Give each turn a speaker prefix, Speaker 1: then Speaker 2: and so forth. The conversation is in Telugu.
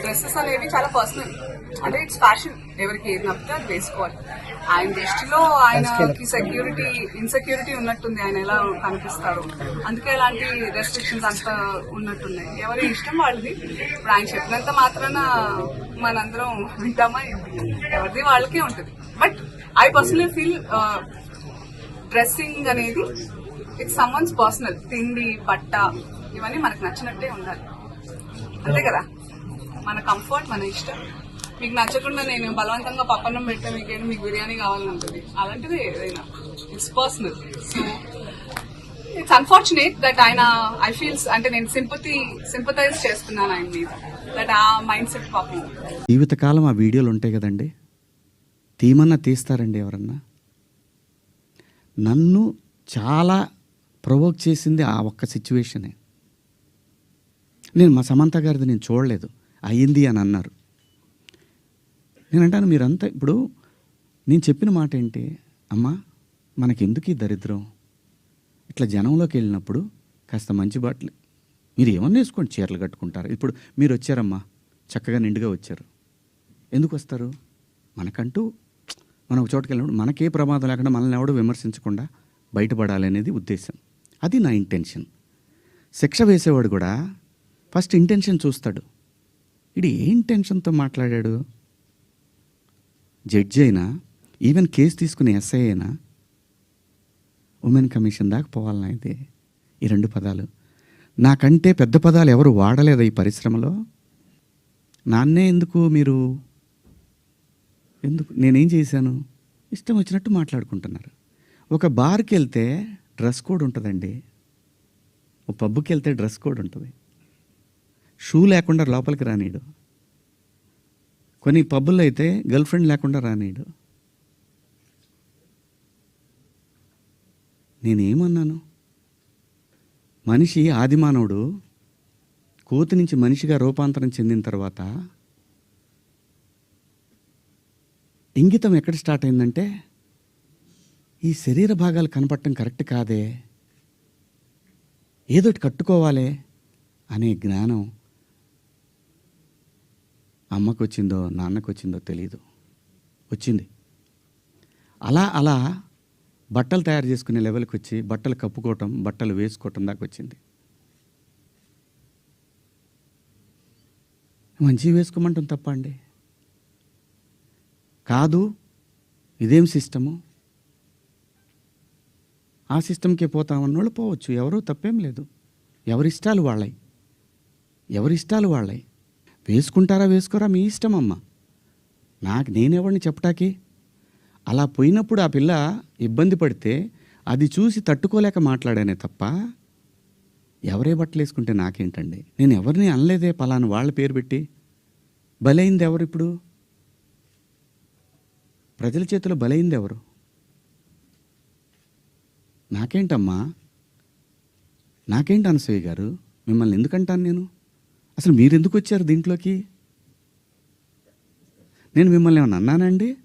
Speaker 1: డ్రెస్సెస్ అనేవి చాలా పర్సనల్ అంటే ఇట్స్ ఫ్యాషన్ ఎవరికి ఏది నచ్చితే అది వేసుకోవాలి. ఆయన దృష్టిలో ఆయనకి సెక్యూరిటీ ఇన్సెక్యూరిటీ ఉన్నట్టుంది. ఆయన ఎలా కనిపిస్తారు అందుకే అలాంటి రెస్ట్రిక్షన్స్ అంత ఉన్నట్టున్నాయి. ఎవరి ఇష్టం వాళ్ళది. ఇప్పుడు ఆయన చెప్పినంత మాత్రాన మనందరం వింటామా? ఎవరిది వాళ్ళకే ఉంటుంది. But I personally feel dressing అనేది ఇట్స్ సమ్వన్స్ పర్సనల్ తిండి బట్ట ఇవన్నీ మనకు నచ్చినట్టే ఉండాలి. అంతే కదా? మన కంఫర్ట్ మన ఇష్టం. మీకు నచ్చకుండా నేను బలవంతంగా పప్పన్నం పెట్టా మీకేం మీకు బిర్యానీ కావాలని ఉంటుంది అలాంటిది ఏదైనా. It's personal so it's unfortunate that ఆయన ఐ ఫీల్స్ అంటే నేను సింపతి సింపతైజ్ చేస్తున్నాను ఆయన మీద. దట్ ఆ మైండ్ సెట్ పాపం
Speaker 2: జీవితకాలం ఆ వీడియోలు ఉంటాయి కదండి. తీమన్నా తీస్తారండి ఎవరన్నా. నన్ను చాలా ప్రొవోక్ చేసింది ఆ ఒక్క సిచ్యువేషనే నేను మా సమంత గారిది నేను చూడలేదు. అయ్యింది అని అన్నారు. నేను అంటాను మీరంతా ఇప్పుడు నేను చెప్పిన మాట ఏంటి? అమ్మా మనకెందుకు ఈ దరిద్రం? ఇట్లా జనంలోకి వెళ్ళినప్పుడు కాస్త మంచి బట్టలు మీరు ఏమన్నా వేసుకోండి చీరలు కట్టుకుంటారు. ఇప్పుడు మీరు వచ్చారమ్మా చక్కగా నిండుగా వచ్చారు. ఎందుకు వస్తారు? మనకంటూ మనం ఒక చోటుకి వెళ్ళినప్పుడు మనకే ప్రమాదం లేకుండా మనల్ని ఎవడో విమర్శించకుండా బయటపడాలి అనేది ఉద్దేశం. అది నా ఇంటెన్షన్. శిక్ష వేసేవాడు కూడా ఫస్ట్ ఇంటెన్షన్ చూస్తాడు. ఇది ఏం టెన్షన్తో మాట్లాడాడు? జడ్జి అయినా ఈవెన్ కేసు తీసుకునే ఎస్ఐ అయినా ఉమెన్ కమిషన్ దాకా పోవాలని అయితే ఈ రెండు పదాలు. నాకంటే పెద్ద పదాలు ఎవరు వాడలేదు ఈ పరిశ్రమలో? నాన్నే ఎందుకు మీరు? ఎందుకు? నేనేం చేశాను? ఇష్టం వచ్చినట్టు మాట్లాడుకుంటున్నారు. ఒక బార్కి వెళ్తే డ్రెస్ కోడ్ ఉంటుందండి. ఒక పబ్కి వెళ్తే డ్రెస్ కోడ్ ఉంటుంది. షూ లేకుండా లోపలికి రానీడు. కొన్ని పబ్బుల్లో అయితే గర్ల్ ఫ్రెండ్ లేకుండా రానీడు. నేనేమన్నాను? మనిషి ఆదిమానవుడు కోతి నుంచి మనిషిగా రూపాంతరం చెందిన తర్వాత ఇంగితం ఎక్కడ స్టార్ట్ అయిందంటే ఈ శరీర భాగాలు కనపడటం కరెక్ట్ కాదే ఏదోటి కట్టుకోవాలే అనే జ్ఞానం అమ్మకు వచ్చిందో నాన్నకు వచ్చిందో. తెలియదు వచ్చింది అలా అలా బట్టలు తయారు చేసుకునే లెవెల్కి వచ్చి బట్టలు కప్పుకోవటం బట్టలు వేసుకోవటం దాకా వచ్చింది. మంచివి వేసుకోమంటాం తప్ప అండి. కాదు ఇదేం సిస్టము? ఆ సిస్టమ్కే పోతామన్నోళ్ళు పోవచ్చు. ఎవరూ తప్పేం లేదు. ఎవరిష్టాలు వాళ్ళయి. ఎవరిష్టాలు వాళ్ళయి. వేసుకుంటారా వేసుకోరా? మీ ఇష్టం అమ్మ. నాకు నేనెవరిని చెప్పటాకి? అలా పోయినప్పుడు ఆ పిల్ల ఇబ్బంది పడితే అది చూసి తట్టుకోలేక మాట్లాడానే తప్ప ఎవరే బట్టలు వేసుకుంటే నాకేంటండి? నేను ఎవరిని అనలేదే పలానా వాళ్ళ పేరు పెట్టి. బలైంది ఎవరు ఇప్పుడు? ప్రజల చేతిలో బలైంది ఎవరు నాకేంటమ్మా? నాకేంటి అనసూయ గారు? మిమ్మల్ని ఎందుకంటాను నేను? అసలు మీరు ఎందుకు వచ్చారు దీంట్లోకి? నేను మిమ్మల్ని ఏమన్నా అన్నానండి?